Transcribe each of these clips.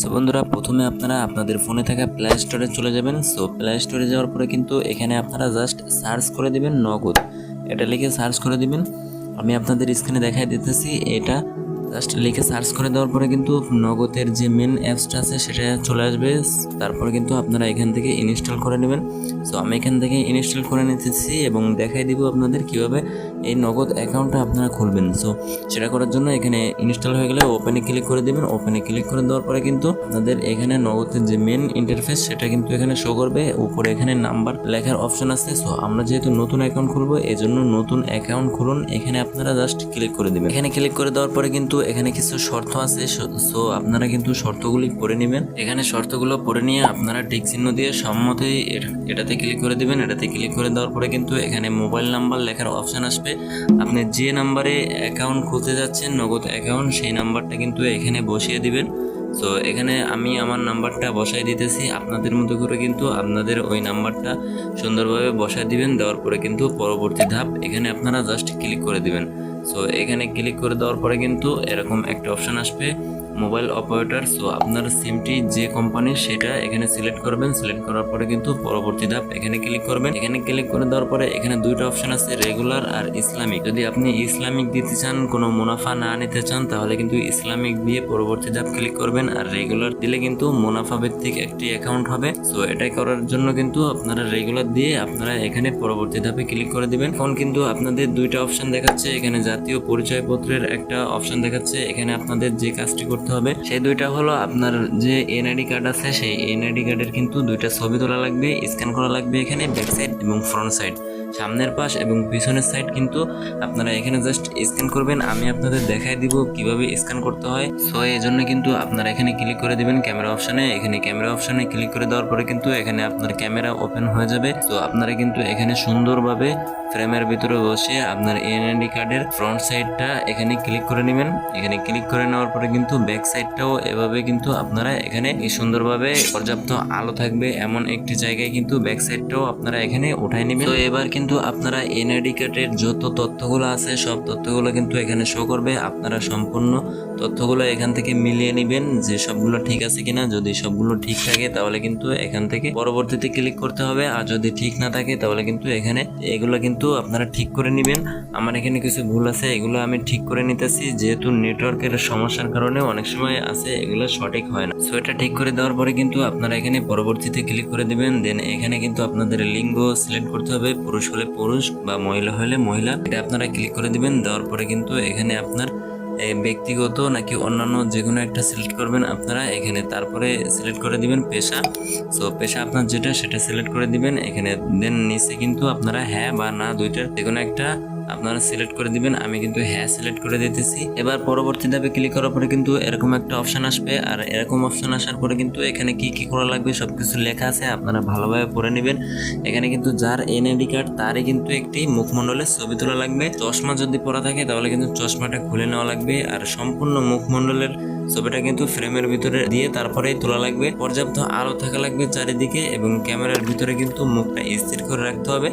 So বন্ধুরা, প্রথমে আপনারা আপনাদের ফোনে থাকা প্লে স্টোরে চলে যাবেন। সো প্লে স্টোরে যাওয়ার পরে কিন্তু এখানে আপনারা জাস্ট সার্চ করে দিবেন নগদ। এটা লিখে সার্চ করে দিবেন। আমি আপনাদের স্ক্রিনে দেখাই দিতেছি। এটা জাস্ট লিখে সার্চ করে দেওয়ার পরে কিন্তু নগদের যে মেন অ্যাপসটা আছে সেটা চলে আসবে। তারপরে কিন্তু আপনারা এখান থেকে ইনস্টল করে নেবেন। সো আমি এখান থেকে ইনস্টল করে নিতেছি এবং দেখাই দিব আপনাদের কীভাবে এই নগদ অ্যাকাউন্টটা আপনারা খুলবেন। সো সেটা করার জন্য এখানে ইনস্টল হয়ে গেলে ওপেনে ক্লিক করে দিবেন। ওপেনে ক্লিক করে দেওয়ার পরে কিন্তু আপনাদের এখানে নগদের যে মেন ইন্টারফেস সেটা কিন্তু এখানে শো করবে। উপরে এখানে নাম্বার লেখার অপশন আছে। সো আমরা যেহেতু নতুন অ্যাকাউন্ট খুলবো এই জন্য নতুন অ্যাকাউন্ট খুলুন। এখানে আপনারা জাস্ট ক্লিক করে দিবেন। এখানে ক্লিক করে দেওয়ার পরে কিন্তু এখানে কিছু শর্ত আছে, সো আপনারা কিন্তু শর্তগুলি পড়ে নেবেন। এখানে শর্তগুলো পড়ে নিয়ে আপনারা টিক চিহ্ন দিয়ে সম্মতেই এর- এটাতে ক্লিক করে দিবেন। এটাতে ক্লিক করে দেওয়ার পরে কিন্তু এখানে মোবাইল নাম্বার লেখার অপশন আসবে। আপনি যে নাম্বারে অ্যাকাউন্ট খুলতে যাচ্ছেন, নগদ অ্যাকাউন্ট সেই নাম্বারটা কিন্তু এখানে বসিয়ে দিবেন। তো এখানে আমি আমার নাম্বারটা বসাই দিতেছি। আপনাদের মতো করে কিন্তু আপনাদের ওই নাম্বারটা সুন্দরভাবে বসায় দিবেন। দেওয়ার পরে কিন্তু পরবর্তী ধাপ, এখানে আপনারা জাস্ট ক্লিক করে দিবেন। সো এখানে ক্লিক করে দেওয়ার পরে কিন্তু এরকম একটা অপশন আসবে। মোবাইল অপারেটর সো আপনার সিমটি যে কোম্পানির সেটা এখানে সিলেক্ট করবেন। সিলেক্ট করার পরে কিন্তু পরবর্তী ধাপ, এখানে ক্লিক করবেন। এখানে ক্লিক করে দেওয়ার পরে এখানে দুইটা অপশন আছে রেগুলার আর ইসলামিক। যদি আপনি ইসলামিক দিতে চান, কোনো মুনাফা না নিতে চান, তাহলে কিন্তু ইসলামিক দিয়ে পরবর্তী ধাপ ক্লিক করবেন। আর রেগুলার দিলে কিন্তু মুনাফা ভিত্তিক একটি অ্যাকাউন্ট হবে। সো এটাই করার জন্য কিন্তু আপনারা রেগুলার দিয়ে আপনারা এখানে পরবর্তী ধাপে ক্লিক করে দিবেন। এখন কিন্তু আপনাদের দুইটা অপশন দেখাচ্ছে। এখানে জাতীয় পরিচয়পত্রের একটা অপশন দেখাচ্ছে। এখানে আপনাদের যে কাজটি করতে হবে। সেই দুইটা হলো আপনার যে এনআইডি কার্ড আছে, সেই এনআইডি কার্ডের কিন্তু দুইটা ছবি তোলা লাগবে স্ক্যান করা লাগবে এখানে ব্যাক সাইড এবং ফ্রন্ট সাইড সামনের পাশ এবং পিছনের সাইড কিন্তু আপনারা এখানে জাস্ট স্ক্যান করবেন, আমি আপনাদের দেখাই দিব কীভাবে স্ক্যান করতে হয়। সো এই জন্য কিন্তু আপনারা এখানে ক্লিক করে দিবেন ক্যামেরা অপশনে এখানে ক্যামেরা অপশনে ক্লিক করে দেওয়ার পরে কিন্তু এখানে আপনার ক্যামেরা ওপেন হয়ে যাবে। তো আপনারা কিন্তু এখানে সুন্দরভাবে ফ্রেমের ভিতরে বসে আপনার এনআইডি কার্ডের ফ্রন্ট সাইডটা এখানে ক্লিক করে নেবেন। এখানে ক্লিক করে নেওয়ার পরে কিন্তু ব্যাক সাইডটাও এভাবে কিন্তু আপনারা এখানে সুন্দরভাবে পর্যাপ্ত আলো থাকবে এমন একটি জায়গায় কিন্তু ব্যাক সাইডটাও আপনারা এখানে উঠাই নেবেন। তো এবার কিন্তু আপনারা এনআইডি কার্ডের যত তথ্যগুলো আছে, সব তথ্যগুলো কিন্তু এখানে শো করবে। আপনারা সম্পূর্ণ তথ্যগুলো এখান থেকে মিলিয়ে নেবেন যে সবগুলো ঠিক আছে কিনা। যদি সবগুলো ঠিক থাকে তাহলে কিন্তু এখান থেকে পরবর্তীতে ক্লিক করতে হবে। আর যদি ঠিক না থাকে তাহলে কিন্তু এখানে এগুলো কিন্তু আপনারা ঠিক করে নেবেন, আমার এখানে কিছু ভুল আছে, এগুলো আমি ঠিক করে নিতেছি। যেহেতু নেটওয়ার্কের সমস্যার কারণে অনেক সময় আছে, এগুলো সঠিক হয় না। সো এটা ঠিক করে দেওয়ার পরে কিন্তু আপনারা এখানে পরবর্তীতে ক্লিক করে দেবেন দেন এখানে কিন্তু আপনাদের লিঙ্গ সিলেক্ট করতে হবে, পুরুষ হলে পুরুষ বা মহিলা হলে মহিলা। এটা আপনারা ক্লিক করে দেবেন, দেওয়ার পরে কিন্তু এখানে আপনার ব্যক্তিগত নাকি অন্যান্য যে কোনো একটা সিলেক্ট করবেন আপনারা, এখানে তারপরে সিলেক্ট করে দিবেন পেশা। সো পেশা আপনার যেটা, সেটা সিলেক্ট করে দিবেন। এখানে দেন নিচে কিন্তু আপনারা হ্যাঁ বা না দুইটার যে কোনো একটা আপনারা সিলেক্ট করে দিবেন, আমি কিন্তু হ্যাঁ সিলেক্ট করে দিতেছি। এবার পরবর্তী ধাপে ক্লিক করার পরে কিন্তু এরকম একটা অপশন আসবে, আর এরকম অপশন আসার পরে কিন্তু এখানে কি কি করা লাগবে সব কিছু লেখা আছে, আপনারা ভালোভাবে পড়ে নেবেন। এখানে কিন্তু যার এনআইডি কার্ড তারই কিন্তু একটি মুখমণ্ডলের ছবি তোলা লাগবে। চশমা যদি পরা থাকে, তাহলে কিন্তু চশমাটা খুলে নেওয়া লাগবে, আর সম্পূর্ণ মুখমণ্ডলের ছবিটা কিন্তু ফ্রেমের ভিতরে দিয়ে তারপরেই তোলা লাগবে। পর্যাপ্ত আলো থাকা লাগবে চারিদিকে, এবং ক্যামেরার ভিতরে কিন্তু মুখটা স্থির করে রাখতে হবে।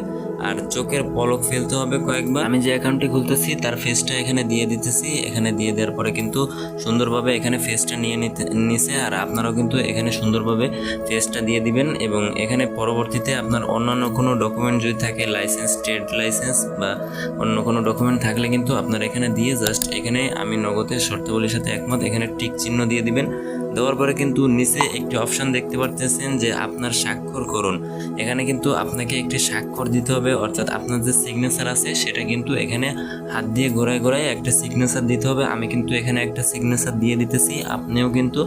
আর চোখের পলক ফেলতে হবে কয়েকবার। আমি যে অ্যাকাউন্টটি খুলতেছি, তার ফেসটা এখানে দিয়ে দিতেছি। এখানে দিয়ে দেওয়ার পরে কিন্তু সুন্দরভাবে এখানে ফেসটা নিয়ে নিতে নিছে আর আপনারাও কিন্তু এখানে সুন্দরভাবে ফেসটা দিয়ে দিবেন এবং এখানে পরবর্তীতে আপনার অন্যান্য কোনো ডকুমেন্ট যদি থাকে লাইসেন্স ট্রেড লাইসেন্স বা অন্য কোনো ডকুমেন্ট থাকলে কিন্তু আপনার এখানে দিয়ে জাস্ট এখানে আমি নগদের শর্তাবলীর সাথে একমত, এখানে টিক চিহ্ন দিয়ে দিবেন। দেওয়ার পরে কিন্তু নিচে একটি অপশন দেখতে পারতেছেন যে আপনার স্বাক্ষর করুন। এখানে কিন্তু আপনাকে একটি স্বাক্ষর দিতে হবে, অর্থাৎ আপনার যে সিগনেচার আছে সেটা কিন্তু এখানে হাত দিয়ে ঘোরায় ঘোরায় একটা সিগনেচার দিতে হবে। আমি কিন্তু এখানে একটা সিগনেচার দিয়ে দিতেছি, আপনিও কিন্তু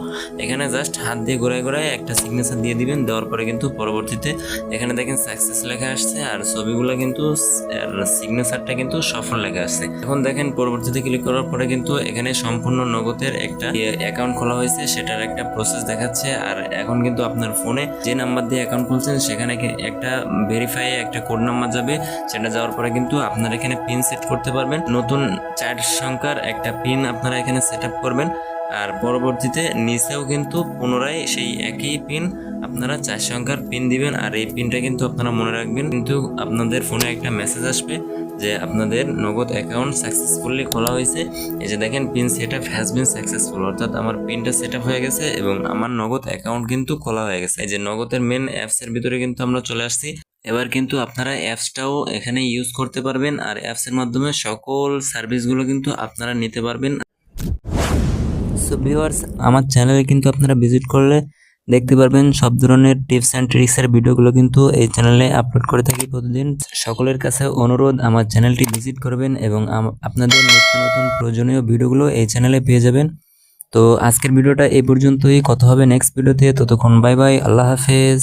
এখানে জাস্ট হাত দিয়ে ঘোরায় ঘোরায় একটা সিগনেচার দিয়ে দিবেন। দেওয়ার পরে কিন্তু পরবর্তীতে এখানে দেখেন সাকসেস লেখা আসছে আর ছবিগুলো কিন্তু সিগনেচারটা কিন্তু সফল লেখা আসছে। এখন দেখেন পরবর্তীতে ক্লিক করার পরে কিন্তু এখানে সম্পূর্ণ নগদের একটা অ্যাকাউন্ট খোলা হয়েছে সেটার একটা প্রসেস দেখাচ্ছে। আর এখন কিন্তু আপনার ফোনে যে নাম্বার দিয়ে অ্যাকাউন্ট খুলছেন, সেখানে একটা ভেরিফাই একটা কোড নাম্বার যাবে। সেটা যাওয়ার পরে কিন্তু আপনারা এখানে পিন সেট করতে পারবেন। নতুন চার সংখ্যার একটা পিন আপনারা এখানে সেট আপ করবেন। আর পরবর্তীতে নিচেও কিন্তু পুনরায় সেই একই পিন আপনারা চার সংখ্যার পিন দিবেন আর এই পিনটা কিন্তু আপনারা মনে রাখবেন কিন্তু আপনাদের ফোনে একটা মেসেজ আসবে যে আপনাদের নগদ অ্যাকাউন্ট সাকসেসফুলি খোলা হয়েছে। এই যে দেখেন pin set up has been successful অর্থাৎ আমার পিনটা সেট আপ হয়ে গেছে এবং আমার নগদ অ্যাকাউন্ট কিন্তু খোলা হয়ে গেছে। এই যে নগদের মেন অ্যাপসের ভিতরে কিন্তু আমরা চলে আসছি। এবার কিন্তু আপনারা অ্যাপসটাও এখানে ইউজ করতে পারবেন আর অ্যাপসের মাধ্যমে সকল সার্ভিসগুলো কিন্তু আপনারা নিতে পারবেন। সো ভিউয়ার্স আমার চ্যানেলে কিন্তু আপনারা ভিজিট করলে দেখতে পারবেন সব ধরনের টিপস অ্যান্ড ট্রিক্সের ভিডিওগুলো কিন্তু এই চ্যানেলে আপলোড করে থাকি প্রতিদিন। সকলের কাছে অনুরোধ, আমার চ্যানেলটি ভিজিট করবেন এবং আপনাদের নিত্য নতুন প্রয়োজনীয় ভিডিওগুলো এই চ্যানেলে পেয়ে যাবেন। তো, আজকের ভিডিওটা এই পর্যন্তই। কত হবে নেক্সট ভিডিওতে ততক্ষণ বাই বাই আল্লাহ হাফেজ।